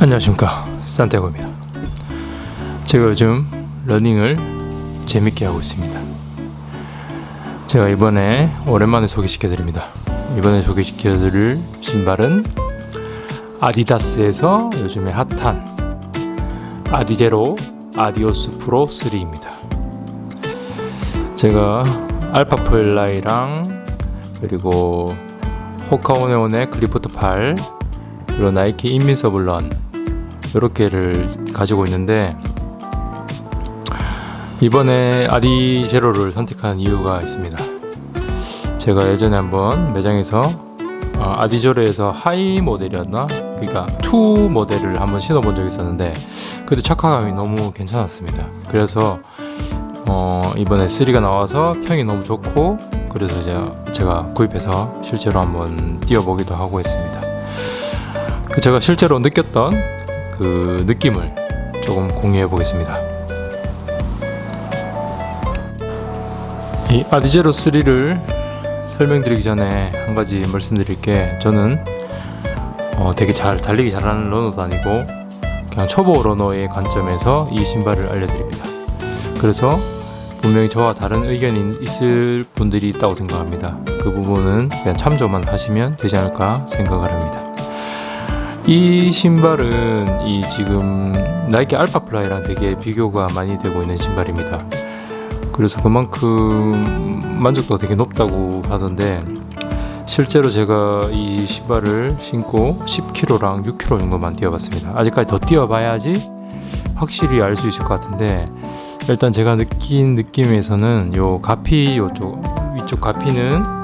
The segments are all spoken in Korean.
안녕하십니까. 산티아고입니다. 제가 요즘 러닝을 재밌게 하고 있습니다. 제가 이번에 오랜만에 소개시켜 드립니다. 이번에 소개시켜 드릴 신발은 아디다스에서 요즘에 핫한 아디제로 아디오스 프로 3입니다. 제가 알파 플라이랑 그리고 호카오네온의 클리포트 8 그리고 나이키 인민서블 런 이렇게를 가지고 있는데 이번에 아디제로를 선택한 이유가 있습니다. 제가 예전에 한번 매장에서 어, 아디제로에서 하이 모델이었나? 그러니까 투 모델을 한번 신어본 적이 있었는데 그때 착화감이 너무 괜찮았습니다. 그래서 어, 이번에 3가 나와서 평이 너무 좋고 그래서 제가, 제가 구입해서 실제로 한번 뛰어보기도 하고 있습니다. 그 제가 실제로 느꼈던 그 느낌을 조금 공유해 보겠습니다. 이 아디제로 3를 설명드리기 전에 한 가지 말씀드릴 게 저는 어, 되게 잘 달리기 잘하는 러너도 아니고 그냥 초보 러너의 관점에서 이 신발을 알려드립니다. 그래서 분명히 저와 다른 의견이 있을 분들이 있다고 생각합니다. 그 부분은 그냥 참조만 하시면 되지 않을까 생각을 합니다. 이 신발은 이 지금 나이키 알파 플라이랑 되게 비교가 많이 되고 있는 신발입니다. 그래서 그만큼 만족도가 되게 높다고 하던데 실제로 제가 이 신발을 신고 10km랑 6km 정도만 뛰어봤습니다. 아직까지 더 뛰어봐야지 확실히 알 수 있을 것 같은데 일단 제가 느낀 느낌에서는 요 가피 요쪽 위쪽 가피는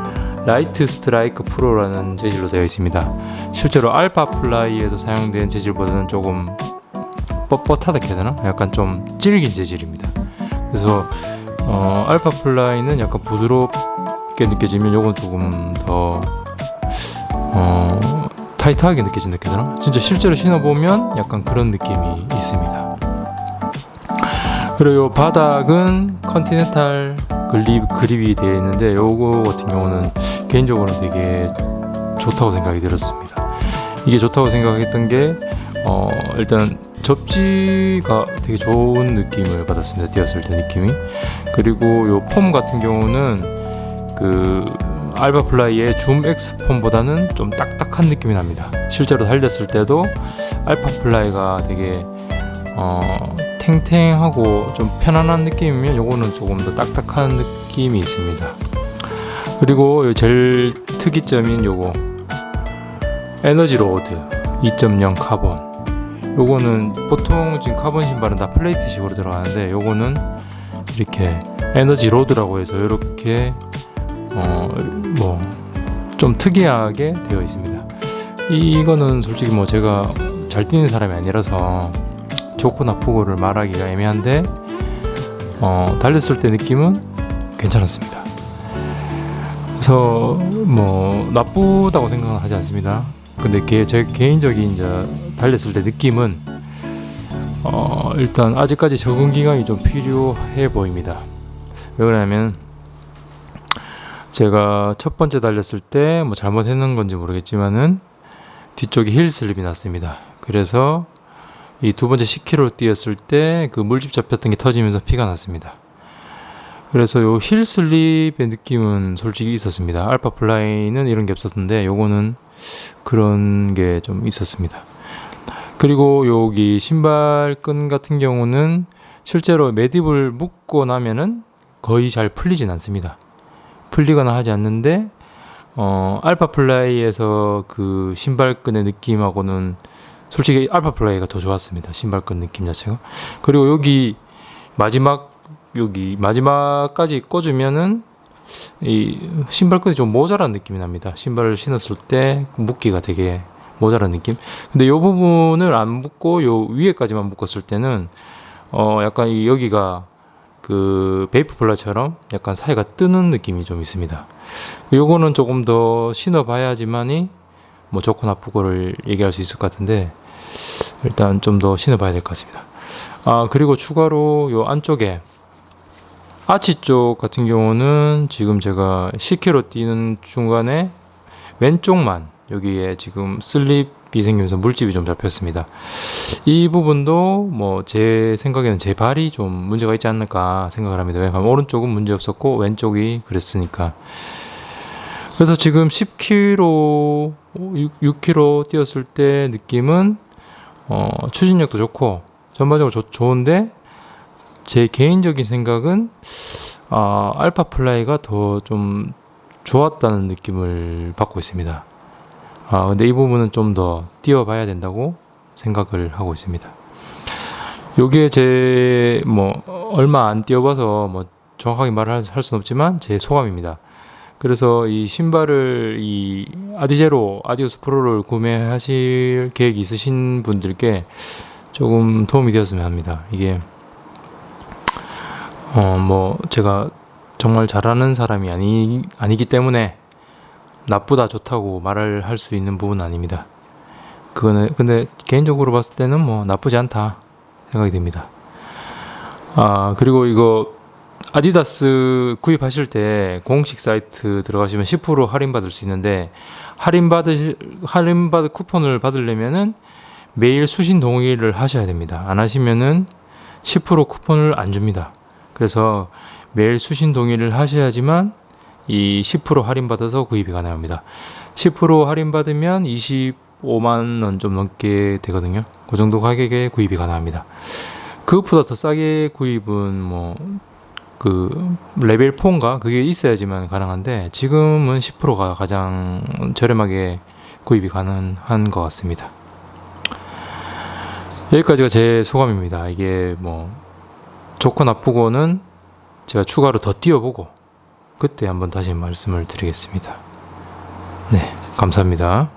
라이트 스트라이크 프로라는 재질로 되어 있습니다. 실제로 알파 플라이에서 사용된 재질보다는 조금 뻣뻣하다 해야 되나? 약간 좀 질긴 재질입니다. 그래서 어, 알파 플라이는 약간 부드럽게 느껴지면 요건 조금 더 어, 타이트하게 느껴진다 해야 되나? 진짜 실제로 신어보면 약간 그런 느낌이 있습니다. 그리고 요 바닥은 컨티넨탈 그립, 그립이 되어 있는데 요거 같은 경우는 개인적으로 되게 좋다고 생각이 들었습니다. 이게 좋다고 생각했던 게 어, 일단 접지가 되게 좋은 느낌을 받았습니다. 뛰었을 때 느낌이. 그리고 요 폼 같은 경우는 그 알바 플라이의 줌 X 폼보다는 좀 딱딱한 느낌이 납니다. 실제로 달렸을 때도 알파 플라이가 되게 어, 탱탱하고 좀 편안한 느낌이면 요거는 조금 더 딱딱한 느낌이 있습니다. 그리고 제일 특이점인 요거 에너지 로드 2.0 카본 요거는 보통 지금 카본 신발은 다 플레이트 식으로 들어가는데 요거는 이렇게 에너지 로드라고 해서 이렇게 어 뭐 좀 특이하게 되어 있습니다. 이거는 솔직히 뭐 제가 잘 뛰는 사람이 아니라서 좋고 나쁘고를 말하기가 애매한데 어 달렸을 때 느낌은 괜찮았습니다. 그래서 뭐 나쁘다고 생각은 하지 않습니다. 근데 개, 제 개인적인 이제 달렸을 때 느낌은 어, 일단 아직까지 적응 기간이 좀 필요해 보입니다. 왜 그러냐면 제가 첫 번째 달렸을 때 뭐 잘못했는 건지 모르겠지만은 뒤쪽에 힐 슬립이 났습니다. 그래서 이 두 번째 10km 뛰었을 때 그 물집 잡혔던 게 터지면서 피가 났습니다. 그래서 요 힐 슬립의 느낌은 솔직히 있었습니다. 알파 플라이는 이런 게 없었는데 요거는 그런 게 좀 있었습니다. 그리고 여기 신발끈 같은 경우는 실제로 매듭을 묶고 나면은 거의 잘 풀리진 않습니다. 풀리거나 하지 않는데 어, 알파 플라이에서 그 신발끈의 느낌하고는 솔직히 알파 플라이가 더 좋았습니다. 신발끈 느낌 자체가. 그리고 여기 마지막 여기 마지막까지 꽂으면은 이 신발끈이 좀 모자란 느낌이 납니다. 신발을 신었을 때 묶기가 되게 모자란 느낌. 근데 요 부분을 안 묶고 요 위에까지만 묶었을 때는 어 약간 이 여기가 그 베이프 플라처럼 약간 사이가 뜨는 느낌이 좀 있습니다. 요거는 조금 더 신어봐야지만이 뭐 좋고 나쁘고를 얘기할 수 있을 것 같은데 일단 좀 더 신어봐야 될 것 같습니다. 아 그리고 추가로 요 안쪽에 아치 쪽 같은 경우는 지금 제가 10km 뛰는 중간에 왼쪽만 여기에 지금 슬립이 생기면서 물집이 좀 잡혔습니다. 이 부분도 뭐 제 생각에는 제 발이 좀 문제가 있지 않을까 생각을 합니다. 왜냐하면 오른쪽은 문제 없었고 왼쪽이 그랬으니까. 그래서 지금 10km, 6, 6km 뛰었을 때 느낌은 어, 추진력도 좋고 전반적으로 좋- 좋은데 제 개인적인 생각은 아, 알파 플라이가 더 좀 좋았다는 느낌을 받고 있습니다. 아, 근데 이 부분은 좀더 뛰어봐야 된다고 생각을 하고 있습니다. 요게 제 뭐 얼마 안 뛰어봐서 뭐 정확하게 말을 할, 할 수는 없지만 제 소감입니다. 그래서 이 신발을 이 아디제로 아디오스 프로를 구매하실 계획이 있으신 분들께 조금 도움이 되었으면 합니다. 이게 어 뭐 제가 정말 잘하는 사람이 아니 아니기 때문에 나쁘다 좋다고 말을 할 수 있는 부분은 아닙니다. 그거는 근데 개인적으로 봤을 때는 뭐 나쁘지 않다 생각이 듭니다. 아 그리고 이거 아디다스 구입하실 때 공식 사이트 들어가시면 10% 할인 받을 수 있는데 할인 받으 할인 받 쿠폰을 받으려면은 매일 수신 동의를 하셔야 됩니다. 안 하시면은 10% 쿠폰을 안 줍니다. 그래서 매일 수신 동의를 하셔야지만 이 10% 할인 받아서 구입이 가능합니다. 10% 할인 받으면 25만 원 좀 넘게 되거든요. 그 정도 가격에 구입이 가능합니다. 그것보다 더 싸게 구입은 뭐 그 레벨 4인가 그게 있어야지만 가능한데 지금은 10%가 가장 저렴하게 구입이 가능한 것 같습니다. 여기까지가 제 소감입니다. 이게 뭐 좋고 나쁘고는 제가 추가로 더 뛰어보고 그때 한번 다시 말씀을 드리겠습니다. 네, 감사합니다.